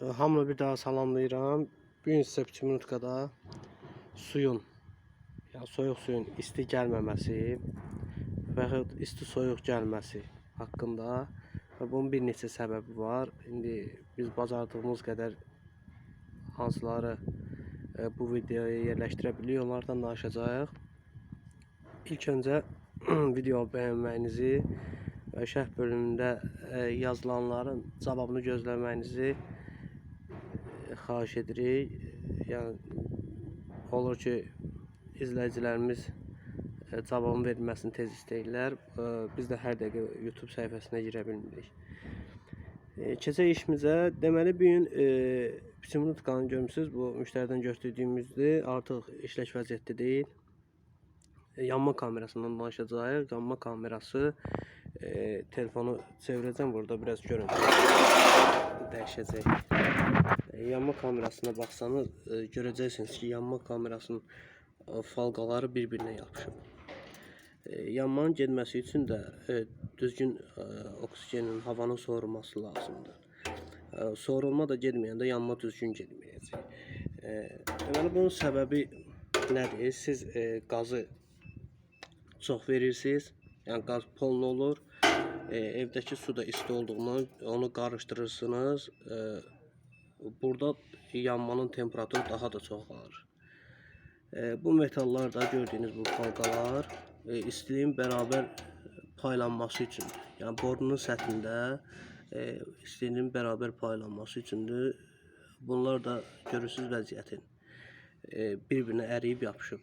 Hamını bir daha salamlayıram. Bu gün sizə biçim minutkada suyun, yəni soyuq suyun isti gəlməməsi və yaxud isti soyuq gəlməsi haqqında və bunun bir neçə səbəbi var. İndi biz bacardığımız qədər hansıları e, bu videoya yerləşdirə bilirik, onlardan danışacağıq. İlk öncə video bəyənməyinizi və şərh bölümündə e, yazılanların cavabını gözləməyinizi xahiş edirik. Yəni olur ki, izləyicilərimiz e, cavabın verilməsini tez istəyirlər. E, Biz də hər dəqiqə YouTube səhifəsinə girə bilmirik. E, Keçək işimizə. Deməli bu gün biçim nutqanı görmüsüz. Bu müştəridən götürdüyümüzdür. Artıq işlək vəziyyətdə deyil. Yanma kamerasından danışacağıq. Yanma kamerası e, telefonu çevirəcəm burada biraz görün. Dəyişəcək. E, yanma kamerasına baxsanız e, görəcəksiniz ki, yanma kamerasının e, falqaları bir-birinə yapışıb. Yanmanın getməsi üçün də düzgün oksigenin, havanın soğurması lazımdır. Soğurulma da getməyəndə yanma düzgün getməyəcək. Deməli bunun səbəbi nədir? Siz qazı çox verirsiniz. Yəni qaz pollu olur. Evdəki su da isti olduğundan onu qarışdırırsınız. E, burada yanmanın temperaturu daha da çoxalır. E, bu metallar da gördüyünüz bu halqalar e, istiliyin bərabər paylanması üçün, yəni borunun səthində e, istiliyin bərabər paylanması üçündür. Bunlar da görürsüz vəziyyətin e, bir-birinə əriyib yapışıb.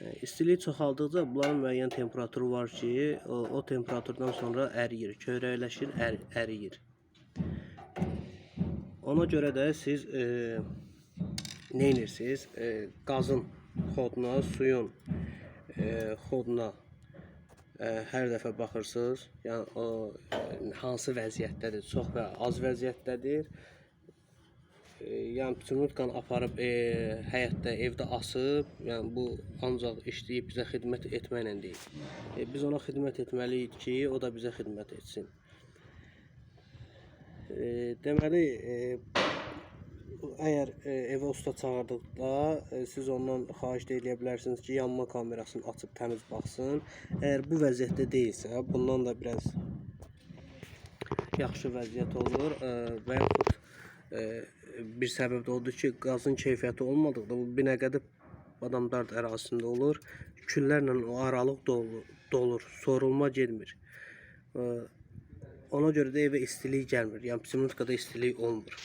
E, İstilik çoxaldıqca bunların müəyyən temperaturu var ki, o, o temperaturdan sonra əriyir, kövrəkləşir, ər, əriyir. Ona görə də siz e, nə edirsiniz? E, qazın xoduna, suyun e, xoduna e, hər dəfə baxırsınız. Yəni o e, hansı vəziyyətdədir? Çox və az vəziyyətdədir. E, yəni Pütünutqan aparıb e, həyətdə, evdə asıb, yəni bu ancaq işləyib bizə xidmət etməklə deyil. E, biz ona xidmət etməliyik ki, o da bizə xidmət etsin. E, deməli, e, əgər evə usta çağırdıqda siz ondan xahiş eləyə bilərsiniz ki, yanma kamerasını açıb təmiz baxsın. Əgər bu vəziyyətdə deyilsə, bundan da biraz yaxşı vəziyyət olur e, və yaxud e, bir səbəb də odur ki, qazın keyfiyyəti olmadıqda bu Binəqədi adamlar ərazisində olur. Küllərlə o aralıq dolur, sorulma getmir. Ona görə də evə istilik gəlmir. Yəni psimutkada istilik olmur.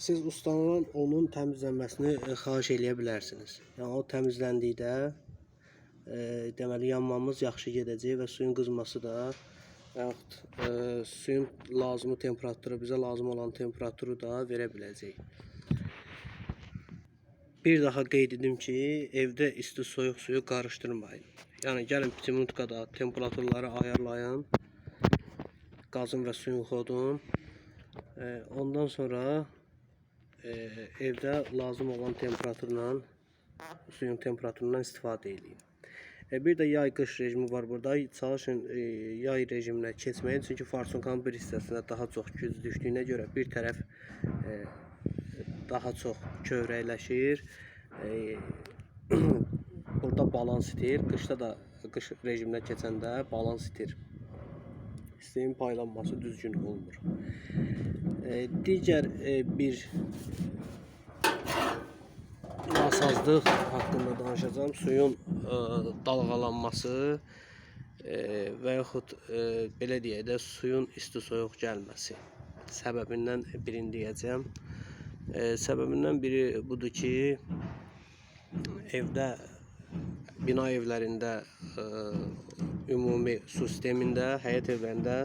Siz ustanın onun təmizlənməsini e, xahiş eləyə bilərsiniz. Yəni o təmizləndikdə e, deməli yanmamız yaxşı gedəcək və suyun qızması da yaxud e, suyun lazımı temperaturu bizə lazım olan temperaturu da verə biləcək. Bir daha qeyd edim ki, evdə isti soyuq suyu qarışdırmayın. Yəni gəlin pitimutkada temperaturları ayarlayın. Qazın və suyun xodun. E, ondan sonra e, evdə lazım olan temperaturla suyun temperaturundan istifadə edin. E, bir də yay qış rejimi var burada. Çalışın e, yay rejiminə keçməyin çünki farsonkanın bir hissəsində daha çox güc düşdüyünə görə bir tərəf e, daha çox kövrəkləşir. E, burada balans itir. Qışda da qış rejiminə keçəndə balans itir. İsteyin paylanması düzgün olmur. E, digər e, bir nasazlıq haqqında danışacağım. Suyun e, dalğalanması e, və yaxud e, belə deyək də suyun isti soyuq gəlməsi səbəbindən birini deyəcəm. E, səbəbindən biri budur ki, evdə bina evlərində e, ümumi su sistemində, həyət evlərində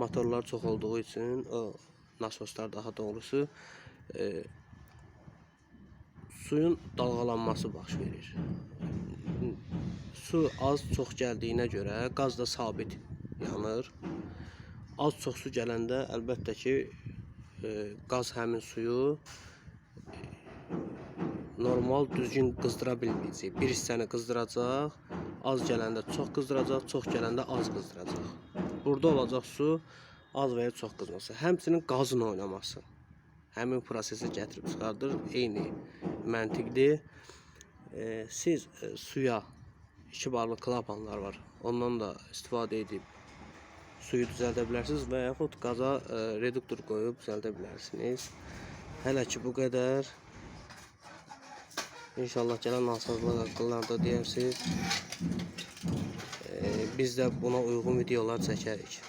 motorlar çox olduğu üçün o nasoslar daha doğrusu e, suyun dalğalanması baş verir. Su az çox gəldiyinə görə qaz da sabit yanır. Az çox su gələndə əlbəttə ki e, qaz həmin suyu normal düzgün qızdıra bilməyəcək. Bir hissəni qızdıracaq, az gələndə çox qızdıracaq, çox gələndə az qızdıracaq. Burada olacaq su az və ya çox qızması. Həmçinin qazın oynaması. Həmin prosesi gətirib çıxardır. Eyni məntiqdir. E, siz e, suya iki barlı klapanlar var. Ondan da istifadə edib suyu düzəldə bilərsiniz və yaxud qaza e, reduktor qoyub düzəldə bilərsiniz. Hələ ki bu qədər. İnşallah gələn nasazlıq haqqında deyərsiniz. E, biz də buna uyğun videolar çəkərik.